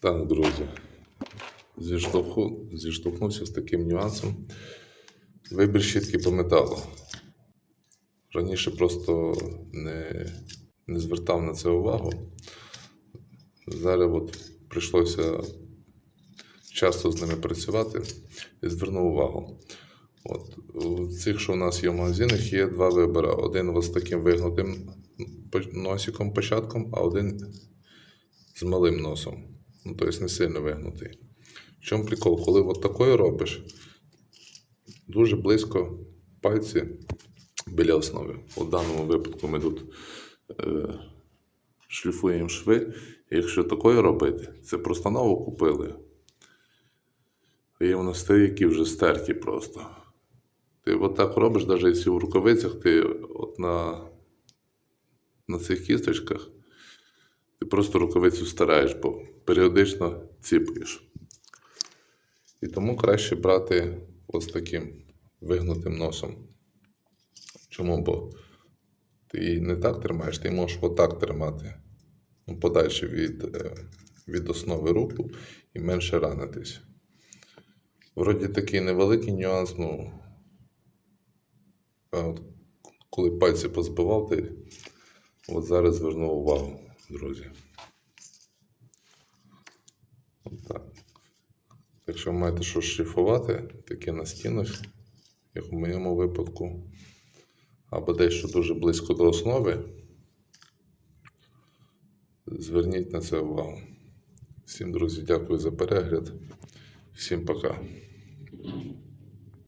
Так, друзі, зіштовху, зіштовхнувся з таким нюансом. Вибір щітки по металу. Раніше просто не, не звертав на це увагу. Зараз от прийшлося часто з ними працювати і звернув увагу. От, у цих, що у нас є в магазинах, є два вибори. Один з таким вигнутим носиком, початком, а один з малим носом. Ну, тобто не сильно вигнутий. В чому прикол? Коли от такою робиш, дуже близько пальці біля основи. У даному випадку ми тут е, шліфуємо шви. І якщо такою робити, це просто нову купили. Є в нас ті, які вже стерті просто. Ти от робиш, навіть якщо в рукавицях, ти от на, на цих кісточках, ти просто рукавицю стараєш, бо періодично ціпаєш. І тому краще брати ось таким вигнутим носом. Чому? Бо ти її не так тримаєш, ти можеш отак тримати. Ну, подальше від, е, від основи руку і менше ранитись. Вроді такий невеликий нюанс, ну. Коли пальці позбивав, ти от зараз звернув увагу, друзі. От так. Якщо маєте щось шліфувати, таке на стіну, як у моєму випадку, або дещо дуже близько до основи, зверніть на це увагу. Всім, друзі, дякую за перегляд. Всім пока.